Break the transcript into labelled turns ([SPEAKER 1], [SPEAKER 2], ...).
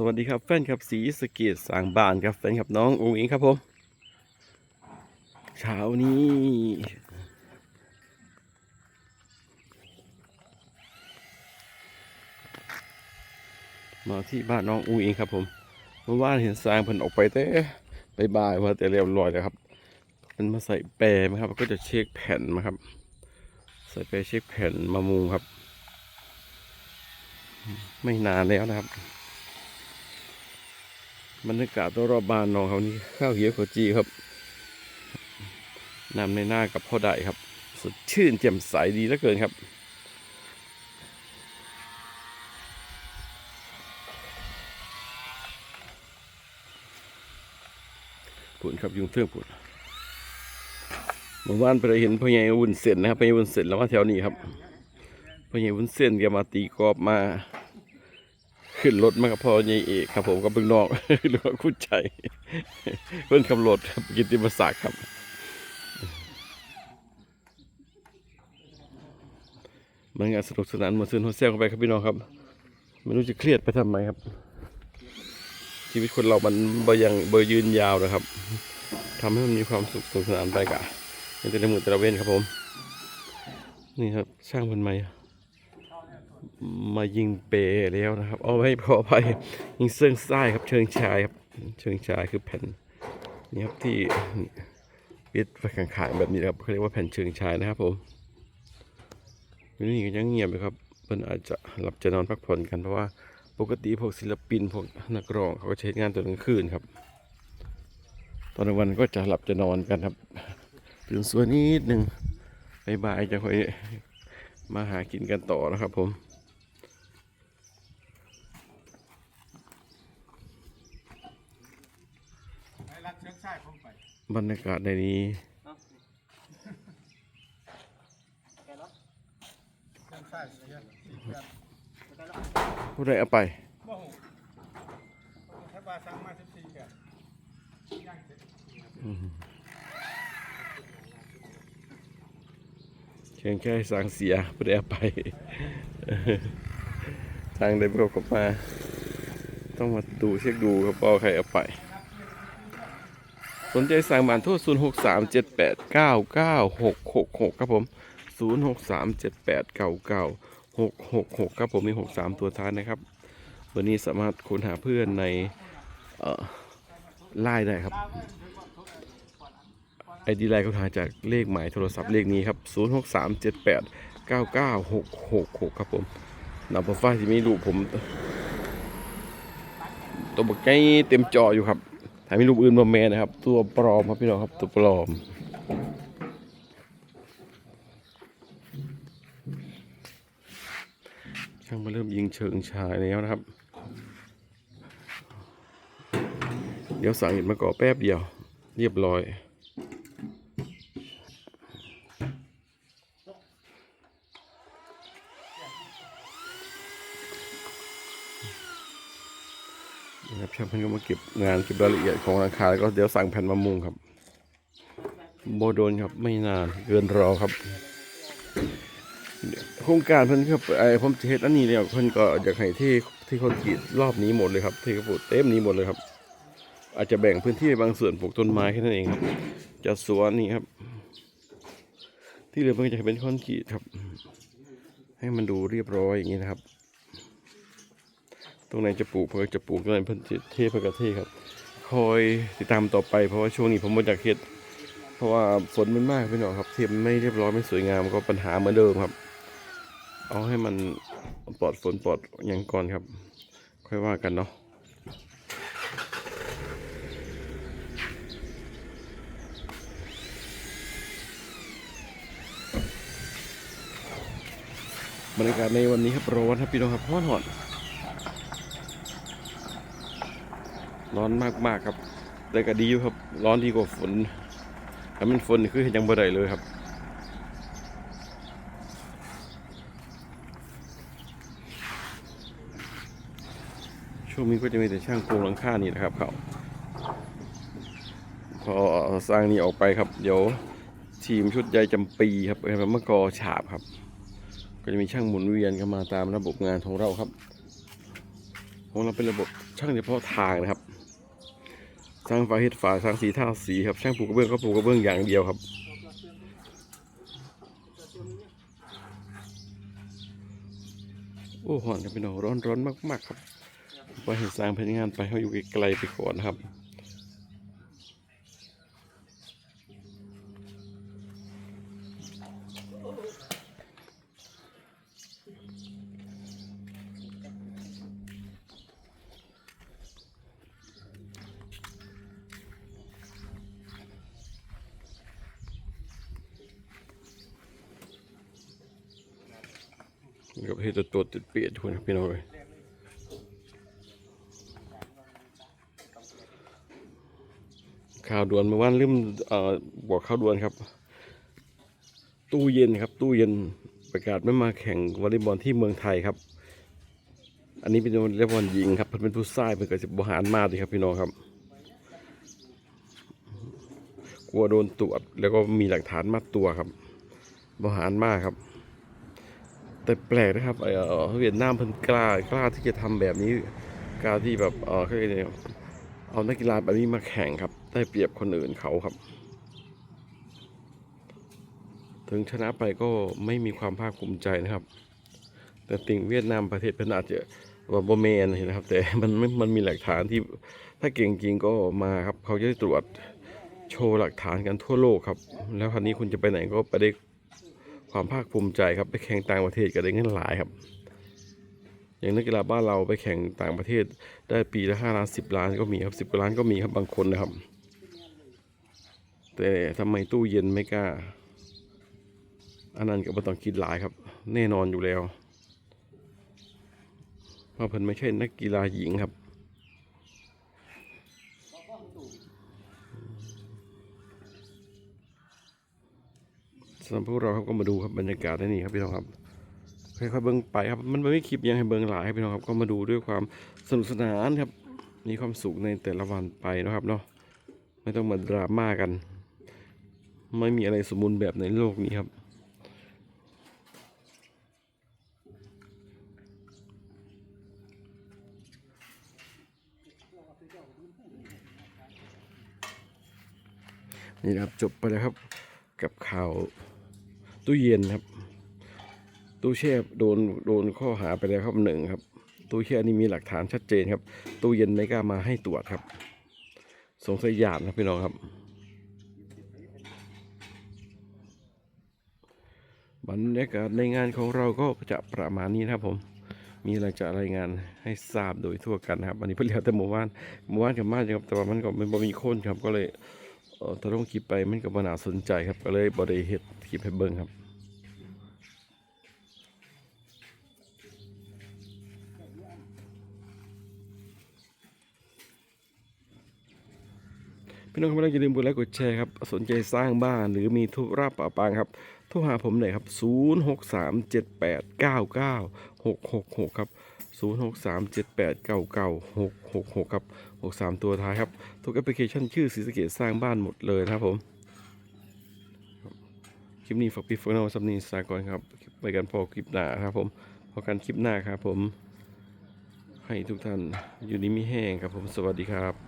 [SPEAKER 1] สวัสดีครับแฟนครับสีสะเกตสางบานครับแฟนครับน้ององค์อิงครับผมเช้านี้มาที่บ้านน้ององค์อิงครับผมเมื่อวานเห็นสางเพิ่นออกไปแต่ไปบ่ายมาแต่เรียบร้อยแล้วครับมันมาใส่แปรมาครับ ก็จะเช็คแผ่นมาครับ ใส่แปรเช็คแผ่นมามุงครับ ไม่นานแล้วนะครับ บรรยากาศรอบบ้านน้องเขานี่ข้าวเหียวขาวจีครับนำในหน้ากับพ่อได้ครับ สดชื่นแจ่มใสดีเหลือเกินครับปุ่นครับยุงเทือกปุ่นเมื่อวานไปเห็นพ่อใหญ่วุ้นเส้นนะครับพ่อใหญ่วุ้นเส้นแล้วมาแถวนี้ครับพ่อใหญ่วุ้นเส้นแกมาตีกรอบมา ขึ้นรถมากับพ่อใหญ่เอกครับ ผมกับเพิ่งนอกหรือว่าคุณใจเพิ่นขับรถครับกิติมศักดิ์ครับ มันงานสนุกสนานหมาซื้อโฮเซลเข้าไปครับพี่น้องครับ ไม่รู้จะเครียดไปทำไมครับ ชีวิตคนเรามันบยังเบ่ยืนยาวนะครับทำให้มันมีความสุขสนุกสนานไปกะในแต่ละมือแต่ละเว้นครับผม นี่ครับ ช่างมันไหม มายิงเปแล้วนะครับเอาไม่พอไปยิงเสื่องซ้ายครับเชิงชายครับเชิงชายคือแผ่นนี่ครับที่ปิดไฟขางๆแบบนี้ครับเขาเรียกว่าแผ่นเชิงชายนะครับผมนี่ก็ยังเงียบอยู่ครับเพิ่นอาจจะหลับจะนอนพักผ่อนกันเพราะว่าปกติพวกศิลปินพวกนักร้องเขาก็ใช้งานตอนกลางคืนครับ ตอนกลางวันก็จะหลับจะนอนกันครับตื่นสวยนิดหนึ่งบ่ายจะค่อยมาหากินกันต่อนะครับผม
[SPEAKER 2] ไอ้รักเชื้อชาติผมไป
[SPEAKER 1] บรรยากาศในนี้
[SPEAKER 2] เชื้อชาติเอะสี่เดือน
[SPEAKER 1] ผู้ใดเอาไป
[SPEAKER 2] เดือนย่างเสร็จ
[SPEAKER 1] เพียงแค่สั่งเสียผู้ใดเอาไป ทางได้ประกอบมา ต้องมาดูเช็คดูครับว่าใครเอาไป สนใจสั่งบานโทษ0 6 3 7 8 9 9 6 6 6 ครับผม 0 6 3 7 8 9 9 6 6 6 ครับผมมี 6 3 ตัวท้ายนะครับวันนี้สามารถค้นหาเพื่อนในไล่ได้ครับไอดีไลน์เขาหาจากเลขหมายโทรศัพท์เลขนี้ครับ 0 6 3 7 8 9 9 6 6 6 ครับผมนำโปรไฟล์ที่มีรูปผม ตัวบักไก่เต็มจออยู่ครับ ถ้ามีรูปอื่นมาแมนนะครับ ตัวปลอมครับพี่น้องครับตัวปลอมช่างมาเริ่มยิงเชิงชายแล้วนะครับ เดี๋ยวสั่งเห็นมาก่อแป๊บเดียว เรียบร้อย นะครับ ช่างพันก็มาเก็บงานเก็บรายละเอียดของราคาแล้วก็เดี๋ยวสั่งแผ่นมามุงครับโบโดนครับไม่นานเกินรอครับ โครงการเพิ่นครับไอ้ผมเฮ็ดอันนี้แล้วเพิ่นก็อยากให้ที่ที่เขากรีดรอบนี้หมดเลยครับที่เขาปลูกเต็มนี้หมดเลยครับ อาจจะแบ่งพื้นที่บางส่วนปลูกต้นไม้แค่นั้นเองครับจะสวนนี่ครับ ที่เหลือเพิ่นก็จะเป็นคอนกรีตครับ ให้มันดูเรียบร้อยอย่างนี้นะครับ ตรงไหนจะปลูกเพื่อจะปลูกตรงไหนเพิ่นสิเทพกระเทครับ คอยติดตามต่อไปเพราะว่าช่วงนี้ผมมาจากเฮ็ดเพราะว่าฝนมันมากพี่น้องครับ เทียมไม่เรียบร้อยไม่สวยงามก็ปัญหาเหมือนเดิมครับ เอาให้มันปลอดฝนปลอดอย่างก่อนครับ ค่อยว่ากันเนาะบรรยากาศในวันนี้ครับร้อนครับพี่น้องครับร้อนหอน ร้อนมากๆครับ แต่ก็ดีอยู่ครับ ร้อนดีกว่าฝนถ้ามันฝนคือเห็นยังบ่ได้เลยครับ ช่วงนี้ก็จะมีแต่ช่างโครงหลังคานี่นะครับเขาพอสร้างนี่ออกไปครับ เดี๋ยวทีมชุดใหญ่จำปีครับเป็นมะกอฉาบครับ ก็จะมีช่างหมุนเวียนเข้ามาตามระบบงานของเราครับ ของเราเป็นระบบช่างเฉพาะทางนะครับ ช่างฝาเฮ็ดฝาช่างสีท่าสีครับช่างปูกระเบื้องก็ปูกระเบื้องอย่างเดียวครับโอ้หอนครับพี่น้องร้อนร้อนมาก ๆ ครับไปเห็นสร้างพนักงานไปเขาอยู่ไกลๆไปก่อนครับ นะครับกับเฮ็ดตัวติดเปียดทุกคนพี่น้องเลยข่าวด่วนเมื่อวานลืมเอ่อบอกข่าวด่วนครับ ตู้เย็นครับ ตู้เย็นประกาศไม่มาแข่งวอลเลย์บอลที่เมืองไทยครับ อันนี้เป็นวอลเลย์บอลหญิงครับเพิ่นเป็นผู้ชายเพิ่นก็สิบหารมาดีครับพี่น้องครับ กลัวโดนตรวจแล้วก็มีหลักฐานมัดตัวครับบหารมากครับ แต่แปลกนะครับเออเวียดนามเพิ่นกล้ากล้าที่จะทำแบบนี้กล้าที่แบบเออเขาเรียกอเอานักกีฬาแบบนี้มาแข่งครับ ได้เปรียบคนอื่นเขาครับ ถึงชนะไปก็ไม่มีความภาคภูมิใจนะครับ แต่ติ่งเวียดนามประเทศเพิ่นอาจจะว่าบ่แมนนะครับ แต่มันมันมันมีหลักฐานที่ถ้าเก่งจริงก็มาครับ เขาจะได้ตรวจโชว์หลักฐานกันทั่วโลกครับ แล้วคราวนี้คุณจะไปไหนก็ไปได้ ความภาคภูมิใจครับไปแข่งต่างประเทศก็ได้เงินหลายครับ อย่างนักกีฬาบ้านเราไปแข่งต่างประเทศได้ปีละห้าล้านสิบล้านก็มีครับสิบกว่าล้านก็มีครับบางคนนะครับ แต่ทำไมตู้เย็นไม่กล้า อันนั้นก็ไม่ต้องคิดหลายครับ แน่นอนอยู่แล้วเพราะเพิ่นไม่ใช่นักกีฬาหญิงครับ สำหรับพวกเราครับก็มาดูครับบรรยากาศที่นี่ครับพี่น้องครับค่อยๆเบิ่งไปครับมันไม่มีคลิปยังให้เบิ่งหลายครับพี่น้องครับก็มาดูด้วยความสนุกสนานครับมีความสุขในแต่ละวันไปนะครับเนาะไม่ต้องมาดราม่ากัน ไม่มีอะไรสมบูรณ์แบบในโลกนี้ครับนี่ครับจบไปแล้วครับกับข่าว ตู้เย็นครับ ตู้แช่โดนโดนข้อหาไปแล้วครับหนึ่งครับ ตู้แช่นี่มีหลักฐานชัดเจนครับ ตู้เย็นไม่กล้ามาให้ตรวจครับ สงสัยหยาดนะพี่น้องครับ บรรยากาศในงานของเราก็จะประมาณนี้นะครับผมมีอะไรจะรายงานให้ทราบโดยทั่วกันครับวันนี้เพิ่งเรียกแต่หมู่บ้านหมู่บ้านกับมานครับแต่ว่ามันก็ไม่บ่มีคนครับก็เลยเอ่อถ้าลงคลิปไปมันก็บ่น่าสนใจครับก็เลยบ่ได้เฮ็ดคลิปให้เบิ่งครับ พี่น้องครับอย่าลืมกดไลค์กดแชร์ครับสนใจสร้างบ้านหรือมีธุระปะปางครับโทรหาผมหน่อยครับ 0 6 3 7 8 9 9 6 6 6 ครับ 0 6 3 7 8 9 9 6 6 6 ครับ 63 ตัวท้ายครับ ทุกแอปพลิเคชันชื่อสีสะเกตสร้างบ้านหมดเลยนะครับผม คลิปนี้ฝากพี่ฝากน้องซับนีสากรครับไปกันพอคลิปหน้าครับผมพอกันคลิปหน้าครับผม ให้ทุกท่านอยู่ดีมีแห้งครับผมสวัสดีครับ